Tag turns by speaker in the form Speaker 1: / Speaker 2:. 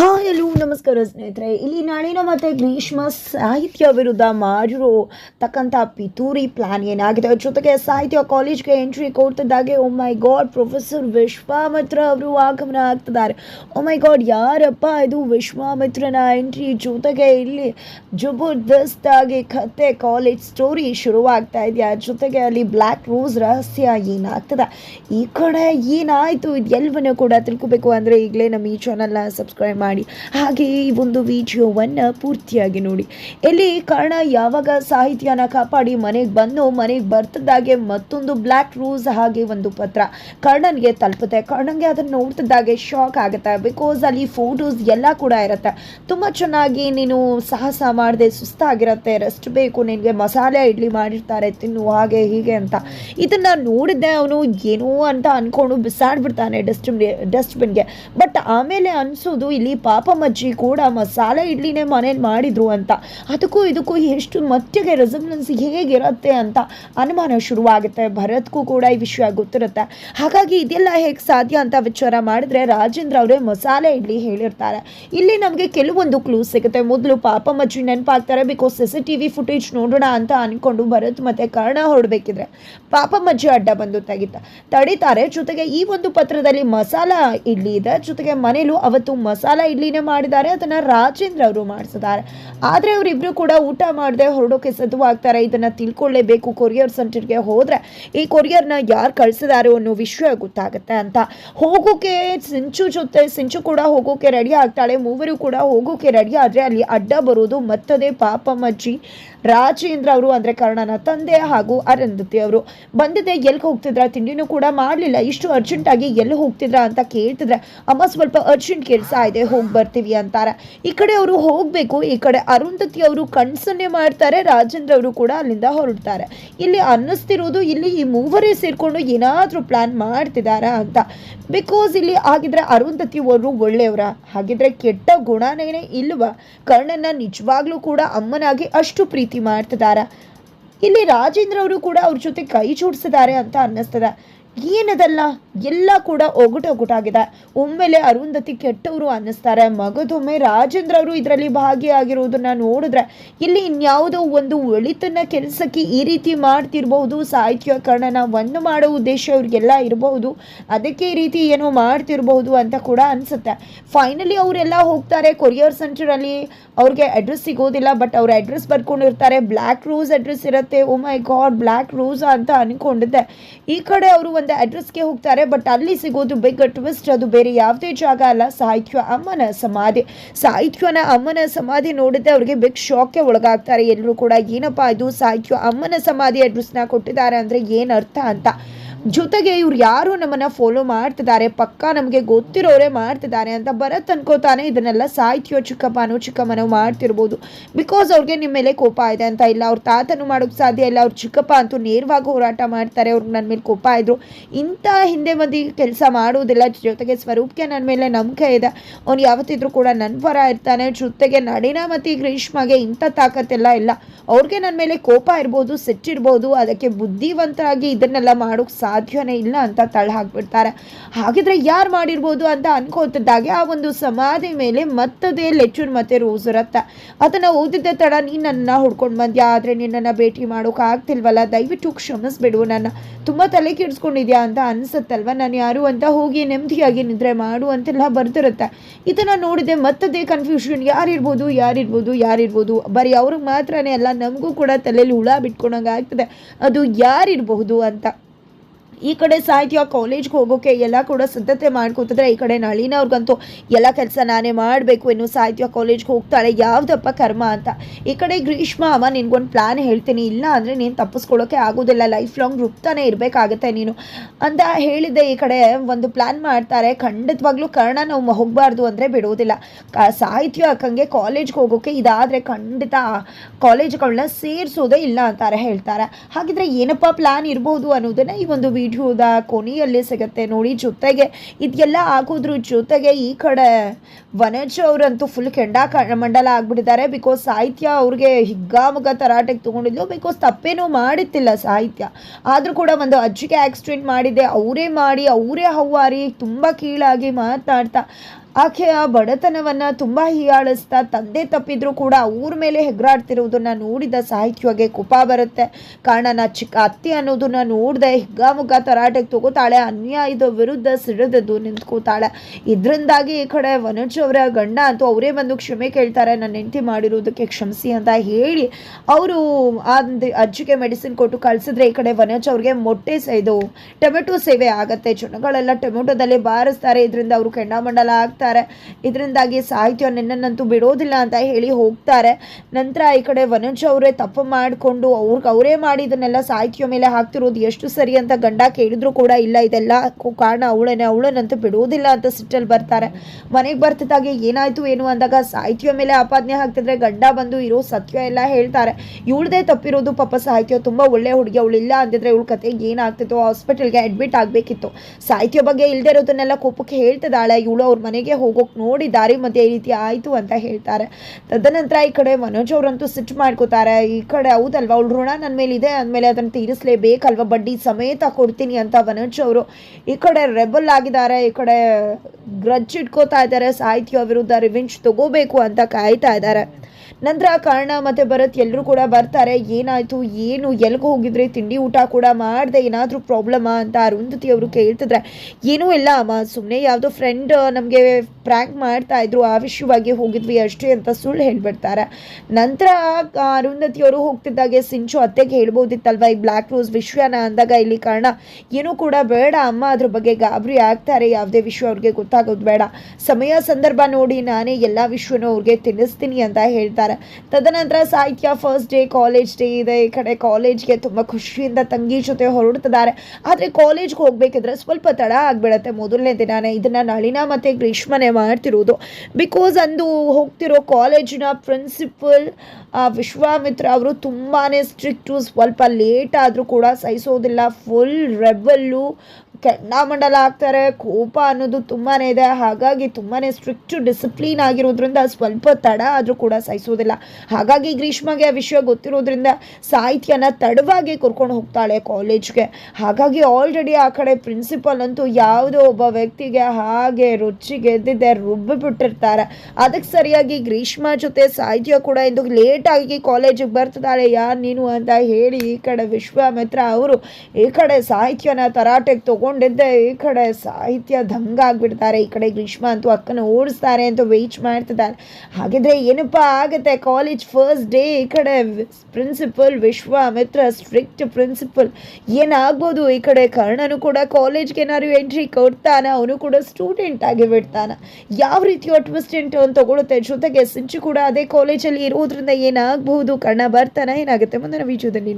Speaker 1: Hi hello, ನಮಸ್ಕಾರ ಸ್ನೇಹಿತರೆ. ಇಲ್ಲಿ ನಾಳಿನ ಮತ್ತು ಗ್ರೀಷ್ಮ ಸಾಹಿತ್ಯ ವಿರುದ್ಧ ಮಾಡಿರೋ ತಕ್ಕಂಥ ಪಿತೂರಿ ಪ್ಲಾನ್ ಏನಾಗಿದೆ? ಜೊತೆಗೆ ಸಾಹಿತ್ಯ ಕಾಲೇಜ್ಗೆ ಎಂಟ್ರಿ ಕೊಡ್ತಿದ್ದಾಗೆ oh my god professor Vishwamitra ಅವರು ಆಗಮನ ಆಗ್ತಿದ್ದಾರೆ. ಓ ಮೈ ಗಾಡ್ ಯಾರಪ್ಪ ಇದು ವಿಶ್ವಾಮಿತ್ರನ ಎಂಟ್ರಿ ಜೊತೆಗೆ ಇಲ್ಲಿ ಜಬರ್ದಸ್ತ್ ಆಗಿ ಕತೆ ಕಾಲೇಜ್ ಸ್ಟೋರಿ ಶುರುವಾಗ್ತಾ ಇದೆಯಾ? ಜೊತೆಗೆ ಅಲ್ಲಿ ಬ್ಲ್ಯಾಕ್ ರೋಸ್ ರಹಸ್ಯ ಏನಾಗ್ತದೆ? ಈ ಕಡೆ ಏನಾಯಿತು? ಇದು ಎಲ್ವನ್ನೂ ಕೂಡ ತಿಳ್ಕೊಬೇಕು. ಅಂದರೆ ಈಗಲೇ ನಮ್ಮ ಈ ಚಾನಲ್ನ ಸಬ್ಸ್ಕ್ರೈಬ್ ಮಾಡಿ. ಹಾಗೆ ಈ ಒಂದು ವಿಡಿಯೋವನ್ನು ಪೂರ್ತಿಯಾಗಿ ನೋಡಿ. ಇಲ್ಲಿ ಕಾರಣ ಯಾವಾಗ ಸಾಹಿತ್ಯನ ಕಾಪಾಡಿ ಮನೆಗೆ ಬಂದು ಮನೆಗೆ ಬರ್ತದಾಗೆ ಮತ್ತೊಂದು ಬ್ಲ್ಯಾಕ್ ರೂಸ್ ಹಾಗೆ ಒಂದು ಪತ್ರ. ಕರ್ಣನ್ಗೆ ತಲುಪುತ್ತೆ. ಕರ್ಣನ್ಗೆ ಅದನ್ನು ನೋಡ್ತಿದ್ದಾಗೆ ಶಾಕ್ ಆಗುತ್ತೆ. ಬಿಕಾಸ್ ಅಲ್ಲಿ ಫೋಟೋಸ್ ಎಲ್ಲ ಕೂಡ ಇರುತ್ತೆ. ತುಂಬ ಚೆನ್ನಾಗಿ ನೀನು ಸಾಹಸ ಮಾಡದೆ, ಸುಸ್ತಾಗಿರುತ್ತೆ. ರೆಸ್ಟ್ ಬೇಕು, ನಿನಗೆ ಮಸಾಲೆ ಇಡ್ಲಿ ಮಾಡಿರ್ತಾರೆ, ತಿನ್ನು, ಹಾಗೆ, ಹೀಗೆ ಅಂತ. ಇದನ್ನು ನೋಡಿದ್ದೆ ಅವನು, ಏನೋ ಅಂತ ಅನ್ಕೊಂಡು ಬಿಸಾಡ್ಬಿಡ್ತಾನೆ ಡಸ್ಟ್ಬಿನ್ ಡಸ್ಟ್ಬಿನ್ಗೆ. ಬಟ್ ಆಮೇಲೆ ಅನ್ಸೋದು ಇಲ್ಲಿ ಪಾಪಮ್ಮಜ್ಜಿ ಕೂಡ ಮಸಾಲೆ ಇಡ್ಲಿನೇ ಮನೇಲಿ ಮಾಡಿದ್ರು ಅಂತ. ಅದಕ್ಕೂ ಇದಕ್ಕೂ ಎಷ್ಟು ಮಟ್ಟಿಗೆ ರೆಸಮ್ನೆನ್ಸ್ ಹೇಗಿರುತ್ತೆ ಅಂತ ಅನುಮಾನ ಶುರುವಾಗುತ್ತೆ. ಭರತ್ಗೂ ಕೂಡ ಈ ವಿಷಯ ಗೊತ್ತಿರುತ್ತೆ. ಹಾಗಾಗಿ ಇದೆಲ್ಲ ಹೇಗೆ ಸಾಧ್ಯ ಅಂತ ವಿಚಾರ ಮಾಡಿದ್ರೆ ರಾಜೇಂದ್ರ ಅವರೇ ಮಸಾಲೆ ಇಡ್ಲಿ ಹೇಳಿರ್ತಾರೆ. ಇಲ್ಲಿ ನಮಗೆ ಕೆಲವೊಂದು ಕ್ಲೂಸ್ ಸಿಗುತ್ತೆ. ಮೊದಲು ಪಾಪಮ್ಮಜ್ಜಿ ನೆನಪಾಗ್ತಾರೆ because C C T V footage ನೋಡೋಣ ಅಂತ ಅನ್ಕೊಂಡು ಭರತ್ ಮತ್ತೆ ಕರ್ಣ ಹೊರಡ್ಬೇಕಿದ್ರೆ. ಪಾಪಮ್ಮಜ್ಜಿ ಅಡ್ಡ ಬಂದು ತೆಗಿತ. ತಡಿತಾರೆ. ಜೊತೆಗೆ ಈ ಒಂದು ಪತ್ರದಲ್ಲಿ ಮಸಾಲ ಇಡ್ಲಿ ಇದೆ. ಜೊತೆಗೆ ಮನೇಲೂ ಅವತ್ತು ಮಸಾಲ ಇಡ್ಲಿನೇ ಮಾಡಿದ್ದಾರೆ, ಅದನ್ನ ರಾಜೇಂದ್ರ ಅವರು ಮಾಡಿಸಿದ್ದಾರೆ. ಆದರೆ ಅವರಿಬ್ಬರು ಕೂಡ ಊಟ ಮಾಡದೆ ಹೊರಡೋಕೆ ಸಿದ್ಧವಾಗ್ತಾರೆ. ಇದನ್ನ ತಿಳ್ಕೊಳ್ಳೇಬೇಕು ಕೊರಿಯರ್ ಸೆಂಟರ್ಗೆ ಹೋದ್ರೆ. ಈ ಕೊರಿಯರ್ನ ಯಾರು ಕಳಿಸಿದ್ದಾರೆ ಅನ್ನೋ ವಿಷಯ ಗೊತ್ತಾಗುತ್ತೆ ಅಂತ. ಹೋಗೋಕೆ ಸಿಂಚು ಜೊತೆ, ಸಿಂಚು ಕೂಡ ಹೋಗೋಕೆ ರೆಡಿ ಆಗ್ತಾಳೆ. ಮೂವರು ಕೂಡ ಹೋಗೋಕೆ ರೆಡಿ ಆದರೆ ಅಲ್ಲಿ ಅಡ್ಡ ಬರೋದು ಮತ್ತದೇ ಪಾಪಮ್ಮಜ್ಜಿ ರಾಜೇಂದ್ರ ಅವರು ಅಂದರೆ ಕರ್ಣನ ತಂದೆ ಹಾಗೂ ಅರಂಧತಿ ಅವರು. ಬಂದಿದ್ದೆ ಎಲ್ಲಿ ಹೋಗ್ತಿದ್ರ? ತಿಂಡಿನೂ ಕೂಡ ಮಾಡಲಿಲ್ಲ. ಇಷ್ಟು ಅರ್ಜೆಂಟಾಗಿ ಎಲ್ಲಿ ಹೋಗ್ತಿದ್ರ ಅಂತ ಕೇಳ್ತಿದ್ರೆ ಅಮ್ಮ ಸ್ವಲ್ಪ ಅರ್ಜೆಂಟ್ ಕೆಲಸ ಇದೆ. ಹೋಗಿ ಬರ್ತೀವಿ ಅಂತಾರೆ. ಈ ಕಡೆ ಅವರು ಹೋಗಬೇಕು, ಈ ಕಡೆ ಅರುಂಧತಿ ಅವರು ಕಣ್ಸನ್ನೆ ಮಾಡ್ತಾರೆ, ರಾಜೇಂದ್ರ ಅವರು ಕೂಡ ಅಲ್ಲಿಂದ ಹೊರಡ್ತಾರೆ. ಇಲ್ಲಿ ಅನ್ನಿಸ್ತಿರೋದು ಇಲ್ಲಿ ಈ ಮೂವರೇ ಸೇರಿಕೊಂಡು ಏನಾದರೂ ಪ್ಲಾನ್ ಮಾಡ್ತಿದಾರಾ ಅಂತ. ಬಿಕಾಸ್ ಇಲ್ಲಿ ಆಗಿದ್ರೆ ಅರುಂಧತಿ ಅವರು ಒಳ್ಳೆಯವರ, ಹಾಗಿದ್ರೆ ಕೆಟ್ಟ ಗುಣನೇನೆ ಇಲ್ವಾ? ಕರ್ಣನ ನಿಜವಾಗ್ಲೂ ಕೂಡ ಅಮ್ಮನಾಗಿ ಅಷ್ಟು ಪ್ರೀತಿ ಮಾಡ್ತಿದ್ದಾರೆ ಇಲ್ಲಿ ರಾಜೇಂದ್ರ ಅವರು ಕೂಡ ಅವ್ರ ಜೊತೆ ಕೈ ಜೋಡಿಸಿದ್ದಾರೆ ಅಂತ ಅನ್ನಿಸ್ತದೆ. ಏನದಲ್ಲ? ಎಲ್ಲ ಕೂಡ ಒಗಟೊಗಟಾಗಿದೆ ಒಮ್ಮೆಲೆ ಅರುಂಧತಿ ಕೆಟ್ಟವರು ಅನ್ನಿಸ್ತಾರೆ. ಮಗದೊಮ್ಮೆ ರಾಜೇಂದ್ರ ಅವರು ಇದರಲ್ಲಿ ಭಾಗಿಯಾಗಿರೋದನ್ನ ನೋಡಿದ್ರೆ ಇಲ್ಲಿ ಇನ್ಯಾವುದೋ ಒಂದು ಒಳಿತನ್ನ ಕೆಲಸಕ್ಕೆ ಈ ರೀತಿ ಮಾಡ್ತಿರ್ಬಹುದು, ಸಾಹಿತ್ಯಕರಣನ ಒಂದು ಮಾಡೋ ಉದ್ದೇಶ ಅವ್ರಿಗೆಲ್ಲ ಇರಬಹುದು, ಅದಕ್ಕೆ ಈ ರೀತಿ ಏನೋ ಮಾಡ್ತಿರ್ಬಹುದು ಅಂತ ಕೂಡ ಅನ್ಸುತ್ತೆ. ಫೈನಲಿ ಅವರೆಲ್ಲ ಹೋಗ್ತಾರೆ. ಕೊರಿಯರ್ ಸೆಂಟರಲ್ಲಿ ಅವ್ರಿಗೆ ಅಡ್ರೆಸ್ ಸಿಗೋದಿಲ್ಲ ಬಟ್ ಅವ್ರ ಅಡ್ರೆಸ್ ಬರ್ಕೊಂಡಿರ್ತಾರೆ. ಬ್ಲ್ಯಾಕ್ ರೋಸ್ ಅಡ್ರೆಸ್ ಇರುತ್ತೆ. Oh my god black rose ಅಂತ ಅನ್ಕೊಂಡಿದ್ದೆ. ಈ ಕಡೆ ಅವರು ಒಂದು ಅಡ್ರೆಸ್ಗೆ ಹೋಗ್ತಾರೆ, ಬಟ್ ಅಲ್ಲಿ ಸಿಗೋದು ಬಿಗ್ ಟ್ವಿಸ್ಟ್ ಅದು ಬೇರೆ ಯಾವುದೇ ಜಾಗ ಅಲ್ಲ. ಸಾಹಿತ್ಯ ಅಮ್ಮನ ಸಮಾಧಿ. ಸಾಹಿತ್ಯನ ಅಮ್ಮನ ಸಮಾಧಿ ನೋಡಿದ್ರೆ ಅವ್ರಿಗೆ ಬಿಗ್ ಶಾಕ್ಗೆ ಒಳಗಾಗ್ತಾರೆ. ಎಲ್ಲರೂ ಕೂಡ ಏನಪ್ಪ ಇದು? ಸಾಹಿತ್ಯ ಅಮ್ಮನ ಸಮಾಧಿ ಅಡ್ರೆಸ್ನ ಕೊಟ್ಟಿದ್ದಾರೆ ಅಂದರೆ ಏನು ಅರ್ಥ ಅಂತ. ಜೊತೆಗೆ ಇವ್ರು ಯಾರು ನಮ್ಮನ್ನ ಫಾಲೋ ಮಾಡ್ತಿದ್ದಾರೆ, ಪಕ್ಕ ನಮಗೆ ಗೊತ್ತಿರೋರೇ ಮಾಡ್ತಿದ್ದಾರೆ ಅಂತ ಭರತ್ ಅನ್ಕೋತಾನೆ ಇದನ್ನೆಲ್ಲ ಸಾಹಿತ್ಯ ಚಿಕ್ಕಪ್ಪನೋ ಚಿಕ್ಕಮ್ಮನೋ ಮಾಡ್ತಿರ್ಬೋದು. ಬಿಕಾಸ್ ಅವ್ರಿಗೆ ನಿಮ್ಮ ಮೇಲೆ ಕೋಪ ಇದೆ ಅಂತ ಇಲ್ಲ, ಅವ್ರ ತಾತನು ಮಾಡೋಕೆ ಸಾಧ್ಯ ಇಲ್ಲ, ಅವ್ರ ಚಿಕ್ಕಪ್ಪ ಅಂತೂ ನೇರವಾಗಿ ಹೋರಾಟ ಮಾಡ್ತಾರೆ ಅವ್ರಿಗೆ ನನ್ನ ಮೇಲೆ ಕೋಪ ಇದ್ರು. ಇಂಥ ಹಿಂದೆ ಮಂದಿ ಕೆಲಸ ಮಾಡೋದಿಲ್ಲ, ಜೊತೆಗೆ ಸ್ವರೂಪಕ್ಕೆ ನನ್ನ ಮೇಲೆ ನಂಬಿಕೆ ಇದೆ. ಅವ್ನು ಯಾವತ್ತಿದ್ರೂ ಕೂಡ ನನ್ನ ಪರ ಇರ್ತಾನೆ, ಜೊತೆಗೆ ನಡಿನ ಮತ್ತು ಗ್ರೀಷ್ಮಗೆ ಇಂಥ ತಾಕತ್ತೆಲ್ಲ ಇಲ್ಲ. ಅವ್ರಿಗೆ ನನ್ನ ಮೇಲೆ ಕೋಪ ಇರ್ಬೋದು, ಸಿಟ್ಟಿರ್ಬೋದು, ಅದಕ್ಕೆ ಬುದ್ಧಿವಂತರಾಗಿ ಇದನ್ನೆಲ್ಲ ಮಾಡೋಕ್ಕೆ ಸಾಧ್ಯನೇ ಇಲ್ಲ ಅಂತ ತಳ್ಳ ಹಾಕ್ಬಿಡ್ತಾರೆ ಹಾಗಿದ್ರೆ ಯಾರು ಮಾಡಿರ್ಬೋದು ಅಂತ ಅನ್ಕೋತಿದ್ದಾಗೆ ಆ ಒಂದು ಸಮಾಧಿ ಮೇಲೆ ಮತ್ತದೇ ಲೆಚ್ಚುರ್ ಮತ್ತೆ ರೋಸ್ ಇರುತ್ತೆ. ಅದನ್ನು ಓದಿದ್ದ ತಡ ನೀನು ಹುಡ್ಕೊಂಡು ಬಂದ್ಯಾ? ಆದರೆ ನಿನ್ನನ್ನು ಭೇಟಿ ಮಾಡೋಕೆ ಆಗ್ತಿಲ್ವಲ್ಲ? ದಯವಿಟ್ಟು ಕ್ಷಮಿಸ್ಬಿಡು ನನ್ನ. ತುಂಬ ತಲೆ ಕೆಡಿಸ್ಕೊಂಡಿದ್ಯಾ ಅಂತ ಅನ್ಸುತ್ತಲ್ವ? ನಾನು ಯಾರು ಅಂತ ಹೋಗಿ ನೆಮ್ಮದಿಯಾಗಿ ನಿದ್ರೆ ಮಾಡು ಅಂತೆಲ್ಲ ಬರ್ತಿರುತ್ತೆ ಇದನ್ನು ನೋಡಿದೆ ಮತ್ತದೇ ಕನ್ಫ್ಯೂಷನ್ ಯಾರಿರ್ಬೋದು? ಯಾರಿರ್ಬೋದು? ಯಾರಿರ್ಬೋದು? ಬರೀ ಅವ್ರಿಗೆ ಮಾತ್ರನೇ ಅಲ್ಲ, ನಮಗೂ ಕೂಡ ತಲೆಯಲ್ಲಿ ಹುಳ ಬಿಟ್ಕೊಂಡಂಗೆ ಆಗ್ತದೆ. ಅದು ಯಾರಿರಬಹುದು ಅಂತ. ಈ ಕಡೆ ಸಾಹಿತ್ಯ ಕಾಲೇಜ್ಗೆ ಹೋಗೋಕೆ ಎಲ್ಲ ಕೂಡ ಸಿದ್ಧತೆ ಮಾಡ್ಕೊತಿದ್ರೆ ಈ ಕಡೆ ನಳಿನ ಅವ್ರಿಗಂತೂ ಎಲ್ಲ ಕೆಲಸ ನಾನೇ ಮಾಡಬೇಕು. ಇನ್ನು ಸಾಹಿತ್ಯ ಕಾಲೇಜ್ಗೆ ಹೋಗ್ತಾಳೆ ಯಾವುದಪ್ಪ ಕರ್ಮ ಅಂತ. ಈ ಕಡೆ ಗ್ರೀಷ್ಮ, ಅವ ನಿನ್ಗೊಂದು ಪ್ಲಾನ್ ಹೇಳ್ತೀನಿ. ಇಲ್ಲ ಅಂದರೆ ನೀನು ತಪ್ಪಿಸ್ಕೊಳ್ಳೋಕೆ ಆಗೋದಿಲ್ಲ. ಲೈಫ್ ಲಾಂಗ್ ರುಪ್ತಾನೆ ಇರಬೇಕಾಗತ್ತೆ ನೀನು. ಅಂತ ಹೇಳಿದ್ದೆ ಈ ಕಡೆ ಒಂದು ಪ್ಲಾನ್ ಮಾಡ್ತಾರೆ. ಖಂಡಿತವಾಗ್ಲೂ ಕರ್ಣ ನಾವು ಹೋಗಬಾರ್ದು ಅಂದರೆ ಬಿಡೋದಿಲ್ಲ. ಸಾಹಿತ್ಯ ಅಕ್ಕಂಗೆ ಕಾಲೇಜ್ಗೆ ಹೋಗೋಕೆ ಇದಾದರೆ ಖಂಡಿತ ಕಾಲೇಜ್ಗಳನ್ನ ಸೇರಿಸೋದೇ ಇಲ್ಲ ಅಂತಾರೆ ಹೇಳ್ತಾರೆ. ಹಾಗಿದ್ರೆ ಏನಪ್ಪ ಪ್ಲಾನ್ ಇರ್ಬೋದು ಅನ್ನೋದನ್ನ ಈ ಒಂದು ವಿಡಿಯೋದ ಕೊನೆಯಲ್ಲಿ ಸಿಗುತ್ತೆ ನೋಡಿ ಜೊತೆಗೆ. ಇದೆಲ್ಲ ಆಗೋದ್ರ ಜೊತೆಗೆ ಈ ಕಡೆ ವನಜ ಅವರಂತೂ ಫುಲ್ ಕೆಂಡ ಮಂಡಲ ಆಗ್ಬಿಟ್ಟಿದ್ದಾರೆ. ಬಿಕಾಸ್ ಸಾಹಿತ್ಯ ಅವ್ರಿಗೆ ಹಿಗ್ಗಾಮುಗ ತರಾಟೆಗೆ ತೊಗೊಂಡಿದ್ಲು. ಬಿಕಾಸ್ ತಪ್ಪೇನೂ ಮಾಡಿತ್ತಿಲ್ಲ ಸಾಹಿತ್ಯ. ಆದರೂ ಕೂಡ ಒಂದು ಅಜ್ಜಿಗೆ ಆಕ್ಸಿಡೆಂಟ್ ಮಾಡಿದೆ. ಅವರೇ ಮಾಡಿ, ಅವರೇ ಹವ್ವಾರಿ, ತುಂಬ ಕೀಳಾಗಿ ಮಾತನಾಡ್ತಾ ಆಕೆಯ ಬಡತನವನ್ನ ತುಂಬಾ ಹೀಯಾಳಿಸ್ತಾ ತಂದೆ ತಪ್ಪಿದ್ರು ಕೂಡ ಅವ್ರ ಮೇಲೆ ಹೆಗ್ರಾಡ್ತಿರುವುದನ್ನ ನೋಡಿದ ಸಾಹಿತ್ಯಗೆ ಕೋಪ ಬರುತ್ತೆ. ಕಾರಣ ನಾ ಚಿಕ್ಕ ಅತ್ತೆ ಅನ್ನೋದನ್ನ ನೋಡಿದೆ ಹಿಗ್ಗಾಮುಗ್ಗ ತರಾಟೆಗೆ ತಗೋತಾಳೆ, ಅನ್ಯಾಯದ ವಿರುದ್ಧ ಸಿಡಿದು ನಿಂತ್ಕೋತಾಳೆ. ಇದರಿಂದಾಗಿ ಈ ಕಡೆ ವನಜ್ ಅವರ ಗಂಡ ಅಂತೂ ಅವರೇ ಬಂದು ಕ್ಷಮೆ ಕೇಳ್ತಾರೆ ನನ್ನ ಹೆಂಡತಿ ಮಾಡಿರೋದಕ್ಕೆ ಕ್ಷಮಿಸಿ ಅಂತ ಹೇಳಿ ಅವರು ಅಜ್ಜಿಗೆ ಮೆಡಿಸಿನ್ ಕೊಟ್ಟು ಕಳ್ಸಿದ್ರೆ ಈ ಕಡೆ ವನಜ್ ಅವ್ರಿಗೆ ಮೊಟ್ಟೆ ಸೇದು, ಟೊಮೆಟೊ ಸೇವೆ ಆಗುತ್ತೆ. ಜನಗಳೆಲ್ಲ ಟೊಮೆಟೊದಲ್ಲಿ ಬಾರಿಸ್ತಾರೆ, ಇದರಿಂದ ಅವರು ಕೆಂಡಾಮಂಡಲ ಆಗ್ತಾರೆ. ಇದರಿಂದಾಗಿ ಸಾಹಿತ್ಯ ನಿನ್ನನ್ನಂತೂ ಬಿಡೋದಿಲ್ಲ ಅಂತ ಹೇಳಿ ಹೋಗ್ತಾರೆ. ನಂತರ ಈ ಕಡೆ ವನಜ್ ಅವರೇ ತಪ್ಪು ಮಾಡಿಕೊಂಡು ಅವ್ರಿಗೆ ಅವರೇ ಮಾಡಿ ಇದನ್ನೆಲ್ಲ ಸಾಹಿತ್ಯ ಮೇಲೆ ಹಾಕ್ತಿರೋದು ಎಷ್ಟು ಸರಿ ಅಂತ ಗಂಡ ಕೇಳಿದ್ರು ಕೂಡ ಇಲ್ಲ, ಇದೆಲ್ಲ ಕಾರಣ ಅವಳೇನೆ, ಅವಳನ್ನಂತೂ ಬಿಡೋದಿಲ್ಲ ಅಂತ ಸಿಟ್ಟಲ್ಲಿ ಬರ್ತಾರೆ. ಮನೆಗೆ ಬರ್ತಿದ್ದಾಗೆ ಏನಾಯ್ತು ಏನು ಅಂದಾಗ ಸಾಹಿತ್ಯ ಮೇಲೆ ಆಪಾದನೆ ಹಾಕ್ತಿದ್ರೆ ಗಂಡ ಬಂದು ಇರೋ ಸತ್ಯ ಎಲ್ಲ ಹೇಳ್ತಾರೆ. ಇವಳದೇ ತಪ್ಪಿರೋದು ಪಾಪ ಸಾಹಿತ್ಯ, ತುಂಬ ಒಳ್ಳೆ ಹುಡುಗಿ ಅವಳಿಲ್ಲ ಅಂದಿದ್ರೆ ಇವಳ ಕತೆ ಏನಾಗ್ತಿತ್ತು? ಹಾಸ್ಪಿಟಲ್ಗೆ ಅಡ್ಮಿಟ್ ಆಗಬೇಕಿತ್ತು. ಸಾಹಿತ್ಯ ಬಗ್ಗೆ ಇಲ್ದೇ ಇರೋದನ್ನೆಲ್ಲ ಕೋಪಕ್ಕೆ ಹೇಳ್ತಿದ್ದಾಳೆ. ಇವಳು ಅವ್ರ ಮನೆಗೆ ಹೋಗೋಕೆ ನೋಡಿ ದಾರಿ ಮಧ್ಯೆ ಈ ರೀತಿ ಆಯಿತು ಅಂತ ಹೇಳ್ತಾರೆ. ತದನಂತರ ಈ ಕಡೆ ಮನೋಜ್ ಅವರಂತೂ ಸಿಟ್ಟು ಮಾಡ್ಕೋತಾರೆ. ಈ ಕಡೆ ಹೌದಲ್ವಾ, ಅವಳು ಋಣ ನನ್ನ ಮೇಲೆ ಇದೆ ಅಂದಮೇಲೆ ಅದನ್ನು ತೀರಿಸಲೇಬೇಕಲ್ವ, ಬಡ್ಡಿ ಸಮೇತ ಕೊಡ್ತೀನಿ ಅಂತ ಮನೋಜ್ ಅವರು ಈ ಕಡೆ ರೆಬಲ್ ಆಗಿದ್ದಾರೆ, ಈ ಕಡೆ ಗ್ರಜ್ ಇಟ್ಕೋತಾ ಇದ್ದಾರೆ, ಸಾಹಿತ್ಯ ವಿರುದ್ಧ ರಿವೆಂಜ್ ತಗೋಬೇಕು ಅಂತ ಕಾಯ್ತಾ ಇದ್ದಾರೆ. ನಂತರ ಕಾರಣ ಮತ್ತೆ ಭರತ್ ಎಲ್ಲರೂ ಕೂಡ ಬರ್ತಾರೆ. ಏನಾಯ್ತು? ಏನು? ಎಲ್ಗೆ ಹೋಗಿದ್ರೆ ತಿಂಡಿ ಊಟ ಕೂಡ ಮಾಡಿದೆ ಏನಾದರೂ ಪ್ರಾಬ್ಲಮಾ ಅಂತ ಅರುಂಧತಿ ಅವರು ಕೇಳ್ತಿದ್ರೆ. ಏನೂ ಇಲ್ಲ ಅಮ್ಮ. ಸುಮ್ಮನೆ ಯಾವುದೋ ಫ್ರೆಂಡ್ ನಮಗೆ ಪ್ರ್ಯಾಂಕ್ ಮಾಡ್ತಾ ಇದ್ರು. ಆ ವಿಷಯವಾಗಿ ಹೋಗಿದ್ವಿ ಅಷ್ಟೇ ಅಂತ ಸುಳ್ಳು ಹೇಳ್ಬಿಡ್ತಾರೆ. ನಂತರ ಅರುಂಧತಿಯವರು ಹೋಗ್ತಿದ್ದಾಗೆ ಸಿಂಚು ಅತ್ತೆಗೆ ಹೇಳ್ಬೋದಿತ್ತಲ್ವ? ಈ ಬ್ಲ್ಯಾಕ್ ರೋಸ್ ವಿಷಯನ ಅಂದಾಗ ಇಲ್ಲಿ ಕಾರಣ ಏನೂ ಕೂಡ ಬೇಡ ಅಮ್ಮ. ಅದ್ರ ಬಗ್ಗೆ ಗಾಬರಿ ಆಗ್ತಾರೆ. ಯಾವುದೇ ವಿಷಯ ಅವ್ರಿಗೆ ಗೊತ್ತಾಗೋದು ಬೇಡ. ಸಮಯ ಸಂದರ್ಭ ನೋಡಿ ನಾನೇ ಎಲ್ಲ ವಿಷಯನೂ ಅವ್ರಿಗೆ ತಿಳಿಸ್ತೀನಿ ಅಂತ ಹೇಳ್ತಾರೆ. ತದನಂತರ ಸಾಹಿತ್ಯ ಫಸ್ಟ್ ಡೇ ಕಾಲೇಜ್ ಡೇ ಇದೆ. ಈ ಕಡೆ ಕಾಲೇಜ್ಗೆ ತುಂಬ ಖುಷಿಯಿಂದ ತಂಗಿ ಜೊತೆ ಹೊರಡ್ತಿದ್ದಾರೆ. ಆದರೆ ಕಾಲೇಜ್ಗೆ ಹೋಗ್ಬೇಕಿದ್ರೆ ಸ್ವಲ್ಪ ತಡ ಆಗಿಬಿಡತ್ತೆ. ಮೊದಲನೇ ದಿನಾನೇ ಇದನ್ನು ನಳಿನ ಮತ್ತು ಗ್ರೀಷ್ಮನೇ ಮಾಡ್ತಿರೋದು. ಬಿಕಾಸ್ ಅಂದು ಹೋಗ್ತಿರೋ ಕಾಲೇಜಿನ ಪ್ರಿನ್ಸಿಪಲ್ ವಿಶ್ವಾಮಿತ್ರ ಅವರು ತುಂಬಾ ಸ್ಟ್ರಿಕ್ಟು ಸ್ವಲ್ಪ ಲೇಟ್ ಆದರೂ ಕೂಡ ಸಹಿಸೋದಿಲ್ಲ. ಫುಲ್ ರೆಬಲ್ಲು ಕೆಂಡಾಮಂಡಲ ಆಗ್ತಾರೆ ಕೋಪ ಅನ್ನೋದು ತುಂಬಾ ಇದೆ. ಹಾಗಾಗಿ ತುಂಬಾ ಸ್ಟ್ರಿಕ್ಟ್ ಡಿಸಿಪ್ಲೀನ್ ಆಗಿರೋದ್ರಿಂದ ಸ್ವಲ್ಪ ತಡ ಆದರೂ ಕೂಡ ಸಹಿಸೋದಿಲ್ಲ ಹಾಗಾಗಿ ಗ್ರೀಷ್ಮಗೆ ಆ ವಿಷಯ ಗೊತ್ತಿರೋದ್ರಿಂದ ಸಾಹಿತ್ಯನ ತಡವಾಗಿ ಕರ್ಕೊಂಡು ಹೋಗ್ತಾಳೆ ಕಾಲೇಜ್ಗೆ. ಹಾಗಾಗಿ ಆಲ್ರೆಡಿ ಆ ಕಡೆ ಪ್ರಿನ್ಸಿಪಲ್ ಅಂತೂ ಯಾವುದೋ ಒಬ್ಬ ವ್ಯಕ್ತಿಗೆ ಹಾಗೆ ರುಚಿಗೆ ಎದ್ದಿದ್ದೆ ರುಬ್ಬಿಬಿಟ್ಟಿರ್ತಾರೆ. ಅದಕ್ಕೆ ಸರಿಯಾಗಿ ಗ್ರೀಷ್ಮ ಜೊತೆ ಸಾಹಿತ್ಯ ಕೂಡ ಇಂದು ಲೇಟಾಗಿ ಕಾಲೇಜಿಗೆ ಬರ್ತಿದ್ದಾಳೆ. ಯಾರು ನೀನು ಅಂತ ಹೇಳಿ ಈ ಕಡೆ ವಿಶ್ವಾಮಿತ್ರ ಅವರು ಈ ಕಡೆ ಸಾಹಿತ್ಯನ ತರಾಟೆಗೆ ತಗೊಂಡಿದ್ದೆ. ಈ ಕಡೆ ಸಾಹಿತ್ಯ ದಂಗ ಆಗ್ಬಿಡ್ತಾರೆ. ಈ ಕಡೆ ಗ್ರೀಷ್ಮ ಅಂತೂ ಅಕ್ಕನ ಓಡಿಸ್ತಾರೆ ಅಂತ ವೆಯ್ಟ್ ಮಾಡ್ತಿದ್ದಾರೆ. ಹಾಗಿದ್ರೆ ಏನಪ್ಪ ಆಗುತ್ತೆ? ಕಾಲೇಜ್ ಫಸ್ಟ್ ಡೇ ಈ ಕಡೆ ಪ್ರಿನ್ಸಿಪಲ್ ವಿಶ್ವಾಮಿತ್ರ ಸ್ಟ್ರಿಕ್ಟ್ ಪ್ರಿನ್ಸಿಪಲ್ ಏನಾಗ್ಬೋದು? ಈ ಕಡೆ ಕರ್ಣನು ಕೂಡ ಕಾಲೇಜ್ಗೆ ಏನಾದ್ರು ಎಂಟ್ರಿ ಕೊಡ್ತಾನ? ಅವನು ಕೂಡ ಸ್ಟೂಡೆಂಟ್ ಆಗಿ ಬಿಡ್ತಾನ. ಯಾವ ರೀತಿಯ ಟ್ವಿಸ್ಟ್ ಅಂಡ್ ಟರ್ನ್ ತಗೊಳುತ್ತೆ. ಜೊತೆಗೆ ಸಿಂಚು ಕೂಡ ಅದೇ ಕಾಲೇಜಲ್ಲಿ ಇರೋದ್ರಿಂದ ಏನಾಗಬಹುದು ಕರ್ಣ ಬರ್ತಾನ? ಏನಾಗುತ್ತೆ? ಮುಂದಿನ ವಿಜಯದಲ್ಲಿ